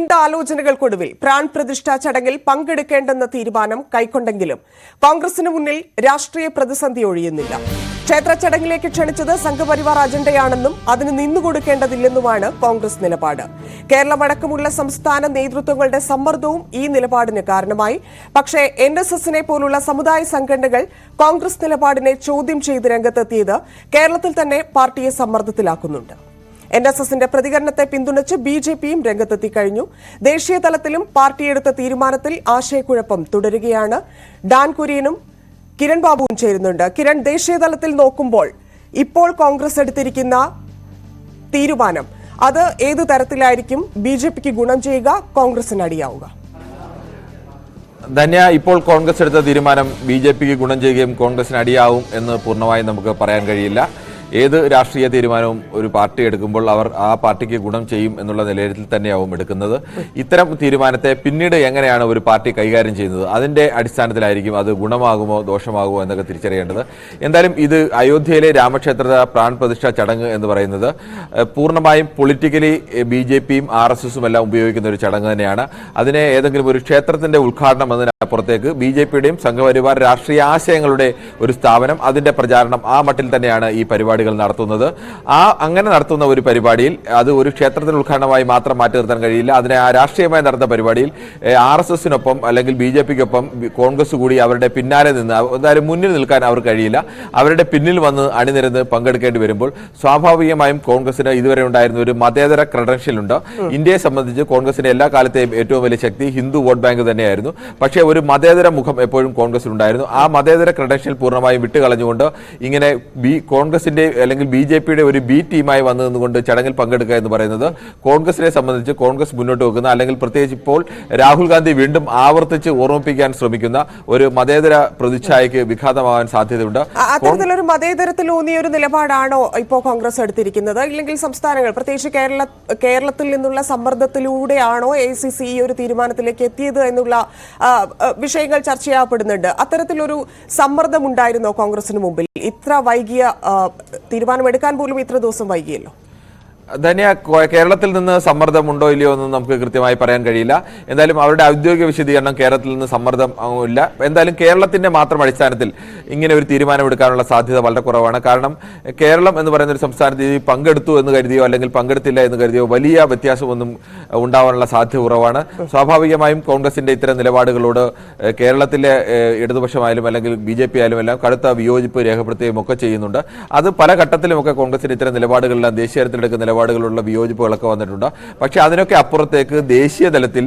നീണ്ട ആലോചനകൾക്കൊടുവിൽ പ്രാൺ പ്രതിഷ്ഠാ ചടങ്ങിൽ പങ്കെടുക്കേണ്ടെന്ന തീരുമാനം കൈക്കൊണ്ടെങ്കിലും കോൺഗ്രസിന് മുന്നിൽ രാഷ്ട്രീയ പ്രതിസന്ധി ഒഴിയുന്നില്ല. ക്ഷേത്ര ചടങ്ങിലേക്ക് ക്ഷണിച്ചത് സംഘപരിവാർ അജണ്ടയാണെന്നും അതിന് നിന്നുകൊടുക്കേണ്ടതില്ലെന്നുമാണ് കോൺഗ്രസ് നിലപാട്. കേരളമടക്കമുള്ള സംസ്ഥാന നേതൃത്വങ്ങളുടെ സമ്മർദ്ദവും ഈ നിലപാടിന് കാരണമായി. പക്ഷേ എൻ എസ് എസിനെ പോലുള്ള സമുദായ സംഘടനകൾ കോൺഗ്രസ് നിലപാടിനെ ചോദ്യം ചെയ്ത് രംഗത്തെത്തിയത് കേരളത്തിൽ തന്നെ പാർട്ടിയെ സമ്മർദ്ദത്തിലാക്കുന്നുണ്ട്. എൻ എസ് എസിന്റെ പ്രതികരണത്തെ പിന്തുണച്ച് ബി ജെ പിയും രംഗത്തെത്തി കഴിഞ്ഞു. ദേശീയ തലത്തിലും പാർട്ടിയെടുത്ത തീരുമാനത്തിൽ ആശയക്കുഴപ്പം തുടരുകയാണ്. ഡാൻ കുര്യനും കിരൺ ബാബുവും ചേരുന്നുണ്ട്. കിരൺ ദേശീയ തലത്തിൽ നോക്കുമ്പോൾ ഇപ്പോൾ കോൺഗ്രസ് എടുത്തിരിക്കുന്ന തീരുമാനം അത് ഏത് തരത്തിലായിരിക്കും? ബി ജെ പിക്ക് ഗുണം ചെയ്യുക കോൺഗ്രസിന് അടിയാവുക. ധന്യ ഇപ്പോൾ കോൺഗ്രസ് എടുത്ത തീരുമാനം ബി ജെ പിക്ക് ഗുണം ചെയ്യുകയും കോൺഗ്രസിന് അടിയാവും എന്ന് പൂർണമായും നമുക്ക് പറയാൻ കഴിയില്ല. ഏത് രാഷ്ട്രീയ തീരുമാനവും ഒരു പാർട്ടി എടുക്കുമ്പോൾ അവർ ആ പാർട്ടിക്ക് ഗുണം ചെയ്യും എന്നുള്ള നിലയിൽ തന്നെയാവും എടുക്കുന്നത്. ഇത്തരം തീരുമാനത്തെ പിന്നീട് എങ്ങനെയാണ് ഒരു പാർട്ടി കൈകാര്യം ചെയ്യുന്നത്? അതിന്റെ അടിസ്ഥാനത്തിലായിരിക്കും അത് ഗുണമാകുമോ ദോഷമാകുമോ എന്നൊക്കെ തിരിച്ചറിയേണ്ടത്. എന്തായാലും ഇത് അയോധ്യയിലെ രാമക്ഷേത്ര പ്രാൺ ചടങ്ങ് എന്ന് പറയുന്നത് പൂർണമായും പൊളിറ്റിക്കലി ബി ജെ പിയും ആർ എസ് എസും എല്ലാം ഉപയോഗിക്കുന്ന ഒരു ചടങ്ങ് തന്നെയാണ്. അതിനെ ഏതെങ്കിലും ഒരു ക്ഷേത്രത്തിന്റെ ഉദ്ഘാടനം എന്നതിനപ്പുറത്തേക്ക് ബി ജെ പിയുടെയും സംഘപരിവാർ രാഷ്ട്രീയ ആശയങ്ങളുടെ ഒരു സ്ഥാപനം അതിന്റെ പ്രചാരണം ആ മട്ടിൽ തന്നെയാണ് ഈ പരിപാടികൾ നടത്തുന്നത്. ആ അങ്ങനെ നടത്തുന്ന ഒരു പരിപാടിയിൽ അത് ഒരു ക്ഷേത്രത്തിന് ഉദ്ഘാടനമായി മാത്രം മാറ്റി നിർത്താൻ കഴിയില്ല. അതിനെ ആ രാഷ്ട്രീയമായി നടന്ന പരിപാടിയിൽ ആർ എസ് എസിനൊപ്പം അല്ലെങ്കിൽ ബി ജെ പിക്കൊപ്പം കോൺഗ്രസ് കൂടി അവരുടെ പിന്നാലെ നിന്ന് എന്തായാലും മുന്നിൽ നിൽക്കാൻ അവർ കഴിയില്ല. അവരുടെ പിന്നിൽ വന്ന് അണിനിരന്ന് പങ്കെടുക്കേണ്ടി വരുമ്പോൾ സ്വാഭാവികമായും കോൺഗ്രസിന് ഇതുവരെ ഉണ്ടായിരുന്ന ഒരു മതേതര ക്രഡൻഷ്യൽ ഉണ്ട്. ഇന്ത്യയെ സംബന്ധിച്ച് കോൺഗ്രസിന്റെ എല്ലാ കാലത്തെയും ഏറ്റവും വലിയ ശക്തി ഹിന്ദു വോട്ട് ബാങ്ക് തന്നെയായിരുന്നു. പക്ഷേ ഒരു മതേതര മുഖം എപ്പോഴും കോൺഗ്രസിനുണ്ടായിരുന്നു ആ മതേതര ക്രെഡൻഷ്യൽ പൂർണമായും വിട്ടുകളഞ്ഞുകൊണ്ട് ഇങ്ങനെ ബി കോൺഗ്രസിന്റെ അല്ലെങ്കിൽ ബി ജെ പിയുടെ ഒരു ബി ടീമായി വന്നു നിന്നുകൊണ്ട് ചടങ്ങിൽ പങ്കെടുക്കുക എന്ന് പറയുന്നത് കോൺഗ്രസിനെ സംബന്ധിച്ച് കോൺഗ്രസ് മുന്നോട്ട് വെക്കുന്ന അല്ലെങ്കിൽ പ്രത്യേകിച്ച് ഇപ്പോൾ രാഹുൽ ഗാന്ധി വീണ്ടും ആവർത്തിച്ച് ഓർമ്മിപ്പിക്കാൻ ശ്രമിക്കുന്ന ഒരു മതേതര പ്രതിച്ഛായക്ക് വിഘാതമാകാൻ സാധ്യതയുണ്ട്. അത്തരത്തിലൊരു മതേതരത്തിലൂന്നിയ ഒരു നിലപാടാണോ ഇപ്പോൾ കോൺഗ്രസ് എടുത്തിരിക്കുന്നത്? ഇല്ലെങ്കിൽ സംസ്ഥാനങ്ങൾ പ്രത്യേകിച്ച് കേരള കേരളത്തിൽ നിന്നുള്ള സമ്മർദ്ദത്തിലൂടെയാണോ എ സി സി ഈ ഒരു തീരുമാനത്തിലേക്ക് എത്തിയത് എന്നുള്ള വിഷയങ്ങൾ ചർച്ച ചർച്ചയാക്കപ്പെടുന്നുണ്ട് അത്തരത്തിലൊരു സമ്മർദ്ദം ഉണ്ടായിരുന്നോ കോൺഗ്രസിന് മുമ്പിൽ? ഇത്ര വൈകിയ തീരുമാനമെടുക്കാൻ പോലും ഇത്ര ദിവസം വൈകിയല്ലോ. ധന്യ കേരളത്തിൽ നിന്ന് സമ്മർദ്ദം ഉണ്ടോ ഇല്ലയോ എന്ന് നമുക്ക് കൃത്യമായി പറയാൻ കഴിയില്ല. എന്തായാലും അവരുടെ ഔദ്യോഗിക വിശദീകരണം കേരളത്തിൽ നിന്ന് സമ്മർദ്ദം ഇല്ല. എന്തായാലും കേരളത്തിന്റെ മാത്രം അടിസ്ഥാനത്തിൽ ഇങ്ങനെ ഒരു തീരുമാനമെടുക്കാനുള്ള സാധ്യത വളരെ കുറവാണ്. കാരണം കേരളം എന്ന് പറയുന്ന ഒരു സംസ്ഥാനത്ത് പങ്കെടുത്തു എന്ന് കരുതിയോ അല്ലെങ്കിൽ പങ്കെടുത്തില്ല എന്ന് കരുതിയോ വലിയ വ്യത്യാസമൊന്നും ഉണ്ടാവാനുള്ള സാധ്യത കുറവാണ്. സ്വാഭാവികമായും കോൺഗ്രസിന്റെ ഇത്തരം നിലപാടുകളോട് കേരളത്തിലെ ഇടതുപക്ഷമായാലും അല്ലെങ്കിൽ ബി ജെ പി ആയാലും എല്ലാം കടുത്ത വിയോജിപ്പ് രേഖപ്പെടുത്തുകയും ഒക്കെ ചെയ്യുന്നുണ്ട്. അത് പല ഘട്ടത്തിലുമൊക്കെ കോൺഗ്രസിന്റെ ഇത്തരം നിലപാടുകളെല്ലാം ദേശീയ തലത്തിലെടുക്കുന്ന നിലപാടുകളുള്ള വിയോജിപ്പുകളൊക്കെ വന്നിട്ടുണ്ട്. പക്ഷേ അതിനൊക്കെ അപ്പുറത്തേക്ക് ദേശീയ തലത്തിൽ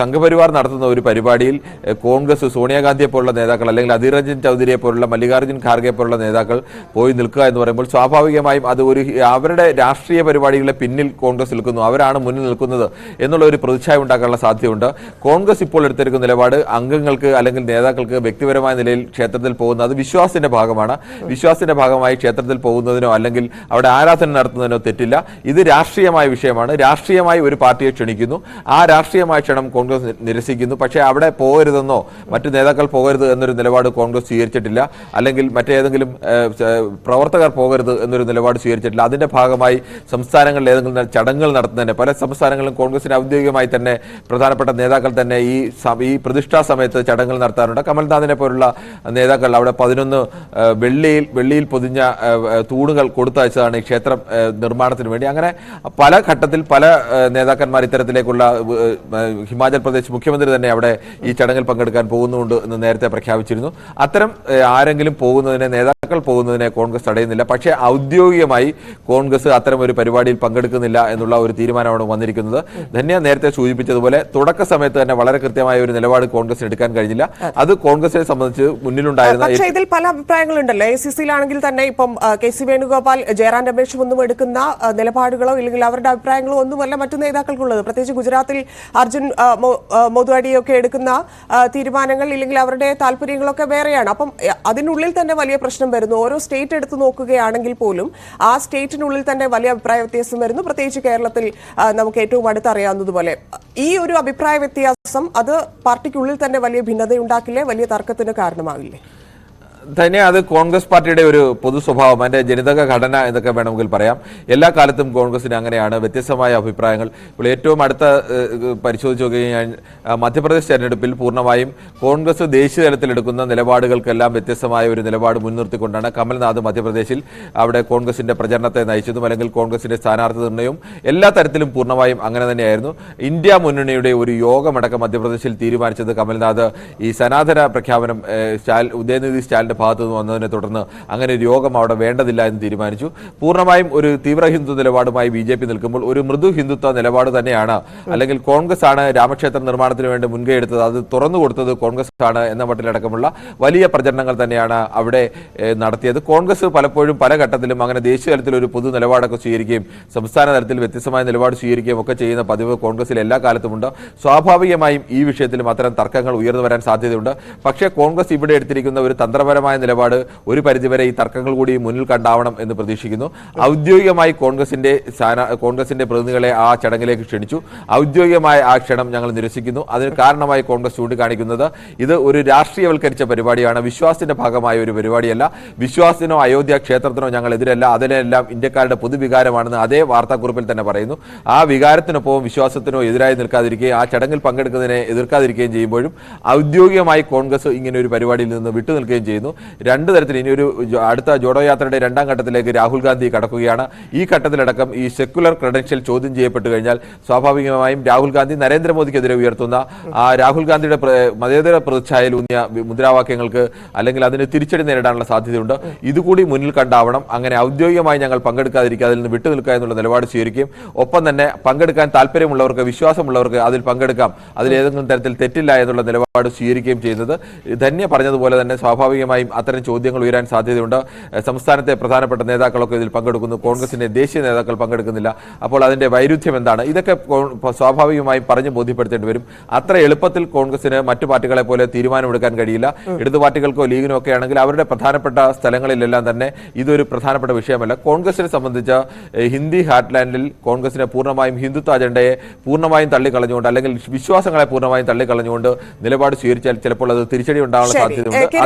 സംഘപരിവാർ നടത്തുന്ന ഒരു പരിപാടിയിൽ കോൺഗ്രസ് സോണിയാഗാന്ധിയെ പോലുള്ള നേതാക്കൾ അല്ലെങ്കിൽ അധീർ രഞ്ജൻ ചൗധരിയെ പോലുള്ള മല്ലികാർജുൻ ഖാർഗെ പോലുള്ള നേതാക്കൾ പോയി നിൽക്കുക എന്ന് പറയുമ്പോൾ സ്വാഭാവികമായും അത് ഒരു അവരുടെ രാഷ്ട്രീയ പരിപാടികളെ പിന്നിൽ കോൺഗ്രസ് നിൽക്കുന്നു അവരാണ് മുന്നിൽ നിൽക്കുന്നത് എന്നുള്ള ഒരു പ്രതിച്ഛായ ഉണ്ടാക്കാനുള്ള സാധ്യതയുണ്ട്. കോൺഗ്രസ് ഇപ്പോൾ എടുത്തിരിക്കുന്ന നിലപാട് അംഗങ്ങൾക്ക് അല്ലെങ്കിൽ നേതാക്കൾക്ക് വ്യക്തിപരമായ നിലയിൽ ക്ഷേത്രത്തിൽ പോകുന്ന അത് വിശ്വാസത്തിന്റെ ഭാഗമാണ്. വിശ്വാസത്തിന്റെ ഭാഗമായി ക്ഷേത്രത്തിൽ പോകുന്നതിനോ അല്ലെങ്കിൽ അവിടെ ആരാധന നടത്തുന്നതിനോ തെറ്റില്ല ഇത് രാഷ്ട്രീയമായ വിഷയമാണ്. രാഷ്ട്രീയമായി ഒരു പാർട്ടിയെ ക്ഷണിക്കുന്നു. ആ രാഷ്ട്രീയമായ ക്ഷണം കോൺഗ്രസ് നിരസിക്കുന്നു. പക്ഷേ അവിടെ പോകരുതെന്നോ മറ്റു നേതാക്കൾ പോകരുത് എന്നൊരു നിലപാട് കോൺഗ്രസ് സ്വീകരിച്ചിട്ടില്ല. അല്ലെങ്കിൽ മറ്റേതെങ്കിലും പ്രവർത്തകർ പോകരുത് എന്നൊരു നിലപാട് സ്വീകരിച്ചിട്ടില്ല. അതിന്റെ ഭാഗമായി സംസ്ഥാനങ്ങളിൽ ഏതെങ്കിലും ചടങ്ങുകൾ നടത്തുന്നതിന് പല സംസ്ഥാനങ്ങളിലും കോൺഗ്രസിന് ഔദ്യോഗികമായി തന്നെ പ്രധാനപ്പെട്ട നേതാക്കൾ തന്നെ ഈ ഈ പ്രതിഷ്ഠാ സമയത്ത് ചടങ്ങുകൾ നടത്താറുണ്ട്. കമൽനാഥിനെ പോലുള്ള നേതാക്കൾ അവിടെ പതിനൊന്ന് വെള്ളിയിൽ വെള്ളിയിൽ പൊതിഞ്ഞ തൂണുകൾ കൊടുത്തയച്ചതാണ് ഈ ക്ഷേത്രം ഏഹ്, നിർമ്മാണത്തിന് വേണ്ടി. അങ്ങനെ പല ഘട്ടത്തിൽ പല നേതാക്കന്മാർ ഇത്തരത്തിലേക്കുള്ള ഹിമാചൽ പ്രദേശ് മുഖ്യമന്ത്രി തന്നെ അവിടെ ഈ ചടങ്ങിൽ പങ്കെടുക്കാൻ പോകുന്നുണ്ട് എന്ന് നേരത്തെ പ്രഖ്യാപിച്ചിരുന്നു. അത്തരം ആരെങ്കിലും പോകുന്നതിനെ നേതാക്കൾ പോകുന്നതിനെ കോൺഗ്രസ് തടയുന്നില്ല. പക്ഷേ ഔദ്യോഗികമായി കോൺഗ്രസ് അത്തരം ഒരു പരിപാടിയിൽ പങ്കെടുക്കുന്നില്ല എന്നുള്ള ഒരു തീരുമാനമാണ് വന്നിരിക്കുന്നത്. ധന്യ നേരത്തെ സൂചിപ്പിച്ചതുപോലെ തുടക്ക സമയത്ത് തന്നെ വളരെ കൃത്യമായ ഒരു നിലപാട് കോൺഗ്രസിന് എടുക്കാൻ കഴിഞ്ഞില്ല. അത് കോൺഗ്രസിനെ സംബന്ധിച്ച് മുന്നിലുണ്ടായിരുന്ന പക്ഷേ ഇതിൽ പല അഭിപ്രായങ്ങളുണ്ടല്ലോ. എ സി സിയിലാണെങ്കിൽ തന്നെ ഇപ്പം കെ സി വേണുഗോപാൽ ജയറാം രമേശ് ഒന്നും എടുക്കുന്ന നിലപാടുകളോ ഇല്ലെങ്കിൽ അവരുടെ അഭിപ്രായങ്ങളോ ഒന്നുമല്ല മറ്റു നേതാക്കൾക്കുള്ളത്. പ്രത്യേകിച്ച് ഗുജറാത്തിൽ അർജുൻ മൊതുവാടിയൊക്കെ എടുക്കുന്ന തീരുമാനങ്ങൾ ഇല്ലെങ്കിൽ അവരുടെ താല്പര്യങ്ങളൊക്കെ വേറെയാണ്. അപ്പം അതിനുള്ളിൽ തന്നെ വലിയ പ്രശ്നം വരുന്നു. ഓരോ സ്റ്റേറ്റ് എടുത്തു നോക്കുകയാണെങ്കിൽ പോലും ആ സ്റ്റേറ്റിനുള്ളിൽ തന്നെ വലിയ അഭിപ്രായ വ്യത്യാസം വരുന്നു. പ്രത്യേകിച്ച് കേരളത്തിൽ നമുക്ക് ഏറ്റവും അടുത്തറിയാവുന്നതുപോലെ. ഈ ഒരു അഭിപ്രായ വ്യത്യാസം അത് പാർട്ടിക്കുള്ളിൽ തന്നെ വലിയ ഭിന്നതയുണ്ടാക്കില്ലേ? വലിയ തർക്കത്തിന് കാരണമാകില്ലേ? തന്നെ അത് കോൺഗ്രസ് പാർട്ടിയുടെ ഒരു പൊതു സ്വഭാവം അതിന്റെ ജനിതക ഘടന എന്നൊക്കെ വേണമെങ്കിൽ പറയാം. എല്ലാ കാലത്തും കോൺഗ്രസിന് അങ്ങനെയാണ്. വ്യത്യസ്തമായ അഭിപ്രായങ്ങൾ. ഇപ്പോൾ ഏറ്റവും അടുത്ത പരിശോധിച്ച് നോക്കിക്കഴിഞ്ഞാൽ ആ, മധ്യപ്രദേശ് തെരഞ്ഞെടുപ്പിൽ പൂർണമായും കോൺഗ്രസ് ദേശീയ തലത്തിൽ എടുക്കുന്ന നിലപാടുകൾക്കെല്ലാം വ്യത്യസ്തമായ ഒരു നിലപാട് മുൻനിർത്തിക്കൊണ്ടാണ് കമൽനാഥ് മധ്യപ്രദേശിൽ അവിടെ കോൺഗ്രസിന്റെ പ്രചരണത്തെ നയിച്ചതും അല്ലെങ്കിൽ കോൺഗ്രസിന്റെ സ്ഥാനാർത്ഥി നിർണയവും എല്ലാ തരത്തിലും പൂർണമായും അങ്ങനെ തന്നെയായിരുന്നു. ഇന്ത്യ മുന്നണിയുടെ ഒരു യോഗമടക്കം മധ്യപ്രദേശിൽ തീരുമാനിച്ചത് കമൽനാഥ് ഈ സനാതന പ്രഖ്യാപനം ഉദയനിധി ഉദയനിധി സ്റ്റാലിന്റെ ഭാഗത്തു നിന്ന് വന്നതിനെ തുടർന്ന് അങ്ങനെ യോഗം അവിടെ വേണ്ടതില്ല എന്ന് തീരുമാനിച്ചു. പൂർണമായും ഒരു തീവ്ര ഹിന്ദു നിലപാടുമായി ബി ജെ പി നിൽക്കുമ്പോൾ ഒരു മൃദു ഹിന്ദുത്വ നിലപാട് തന്നെയാണ്. അല്ലെങ്കിൽ കോൺഗ്രസ് ആണ് രാമക്ഷേത്ര നിർമ്മാണത്തിന് വേണ്ടി മുൻകൈ എടുത്തത്. അത് തുറന്നു കൊടുത്തത് കോൺഗ്രസ് ആണ് എന്ന മട്ടിലടക്കമുള്ള വലിയ പ്രചരണങ്ങൾ തന്നെയാണ് അവിടെ നടത്തിയത്. കോൺഗ്രസ് പലപ്പോഴും പല ഘട്ടത്തിലും അങ്ങനെ ദേശീയ തലത്തിൽ ഒരു പൊതു നിലപാടൊക്കെ സ്വീകരിക്കുകയും സംസ്ഥാന തലത്തിൽ വ്യത്യസ്തമായ നിലപാട് സ്വീകരിക്കുകയും ഒക്കെ ചെയ്യുന്ന പതിവ് കോൺഗ്രസിൽ എല്ലാ കാലത്തുമുണ്ട് സ്വാഭാവികമായും ഈ വിഷയത്തിലും അത്തരം തർക്കങ്ങൾ ഉയർന്നു വരാൻ സാധ്യതയുണ്ട്. പക്ഷേ കോൺഗ്രസ് ഇവിടെ എടുത്തിരിക്കുന്ന ഒരു തന്ത്രപരമായ നിലപാട് ഒരു പരിധിവരെ ഈ തർക്കങ്ങൾ കൂടി മുന്നിൽ കണ്ടാവണം എന്ന് പ്രതീക്ഷിക്കുന്നു. ഔദ്യോഗികമായി കോൺഗ്രസിന്റെ കോൺഗ്രസിന്റെ പ്രതിനിധികളെ ആ ചടങ്ങിലേക്ക് ക്ഷണിച്ചു. ഔദ്യോഗികമായ ആ ക്ഷണം ഞങ്ങൾ നിരസിക്കുന്നു. അതിന് കാരണമായി കോൺഗ്രസ് ചൂണ്ടിക്കാണിക്കുന്നത് ഇത് ഒരു രാഷ്ട്രീയവൽക്കരിച്ച പരിപാടിയാണ്. വിശ്വാസത്തിന്റെ ഭാഗമായ ഒരു പരിപാടിയല്ല. വിശ്വാസത്തിനോ അയോധ്യ ക്ഷേത്രത്തിനോ ഞങ്ങൾ എതിരല്ല അതിനെല്ലാം ഇന്ത്യക്കാരുടെ പൊതുവികാരമാണെന്ന് അതേ വാർത്താക്കുറിപ്പിൽ തന്നെ പറയുന്നു. ആ വികാരത്തിനൊപ്പവും വിശ്വാസത്തിനോ എതിരായി നിൽക്കാതിരിക്കുകയും ആ ചടങ്ങിൽ പങ്കെടുക്കുന്നതിനെ എതിർക്കാതിരിക്കുകയും ചെയ്യുമ്പോഴും ഔദ്യോഗികമായി കോൺഗ്രസ് ഇങ്ങനെ ഒരു പരിപാടിയിൽ നിന്ന് വിട്ടുനിൽക്കുകയും ചെയ്യുന്നു. രണ്ട് തരത്തിൽ ഇനി ഒരു അടുത്ത ജോഡോ യാത്രയുടെ രണ്ടാം ഘട്ടത്തിലേക്ക് രാഹുൽ ഗാന്ധി കടക്കുകയാണ്. ഈ ഘട്ടത്തിലടക്കം ഈ സെക്യുലർ ക്രെഡൻഷ്യൽ ചോദ്യം ചെയ്യപ്പെട്ടു കഴിഞ്ഞാൽ സ്വാഭാവികമായും രാഹുൽ ഗാന്ധി നരേന്ദ്രമോദിക്കെതിരെ ഉയർത്തുന്ന ആ രാഹുൽ ഗാന്ധിയുടെ മതേതര പ്രതിച്ഛായയിലൂന്നിയ വി- മുദ്രാവാക്യങ്ങൾക്ക് അല്ലെങ്കിൽ അതിന് തിരിച്ചടി നേരിടാനുള്ള സാധ്യതയുണ്ട്. ഇതുകൂടി മുന്നിൽ കണ്ടാവണം. അങ്ങനെ ഔദ്യോഗികമായി ഞങ്ങൾ പങ്കെടുക്കാതിരിക്കുക അതിൽ നിന്ന് വിട്ടുനിൽക്കുക എന്നുള്ള നിലപാട് സ്വീകരിക്കും. ഒപ്പം തന്നെ പങ്കെടുക്കാൻ താല്പര്യമുള്ളവർക്ക് വിശ്വാസമുള്ളവർക്ക് അതിൽ പങ്കെടുക്കാം. അതിൽ ഏതെങ്കിലും തരത്തിൽ തെറ്റില്ല എന്നുള്ള നിലപാട് സ്വീകരിക്കുകയും ചെയ്യുന്നത് ധന്യ പറഞ്ഞതുപോലെ തന്നെ സ്വാഭാവികമായും അത്തരം ചോദ്യങ്ങൾ ഉയരാൻ സാധ്യതയുണ്ട്. സംസ്ഥാനത്തെ പ്രധാനപ്പെട്ട നേതാക്കളൊക്കെ ഇതിൽ പങ്കെടുക്കുന്നു. കോൺഗ്രസിന്റെ ദേശീയ നേതാക്കൾ പങ്കെടുക്കുന്നില്ല. അപ്പോൾ അതിന്റെ വൈരുദ്ധ്യം എന്താണ്? ഇതൊക്കെ സ്വാഭാവികമായും പറഞ്ഞു ബോധ്യപ്പെടുത്തേണ്ടി വരും. അത്ര എളുപ്പത്തിൽ കോൺഗ്രസിന് മറ്റു പാർട്ടികളെ പോലെ തീരുമാനമെടുക്കാൻ കഴിയില്ല. ഇടതു പാർട്ടികൾക്കോ ലീഗിനോ ഒക്കെ ആണെങ്കിൽ അവരുടെ പ്രധാനപ്പെട്ട സ്ഥലങ്ങളിലെല്ലാം തന്നെ ഇതൊരു പ്രധാനപ്പെട്ട വിഷയമല്ല. കോൺഗ്രസിനെ സംബന്ധിച്ച് ഹിന്ദി ഹാർട്ട്ലാൻഡിൽ കോൺഗ്രസിനെ പൂർണമായും ഹിന്ദുത്വ അജണ്ടയെ പൂർണമായും തള്ളിക്കളഞ്ഞുകൊണ്ട് അല്ലെങ്കിൽ വിശ്വാസങ്ങളെ പൂർണമായും തള്ളിക്കളഞ്ഞുകൊണ്ട് നിലപാട് സ്വീകരിച്ചാൽ ചിലപ്പോൾ അത് തിരിച്ചടി ഉണ്ടാകാനുള്ള സാധ്യതയുണ്ട്.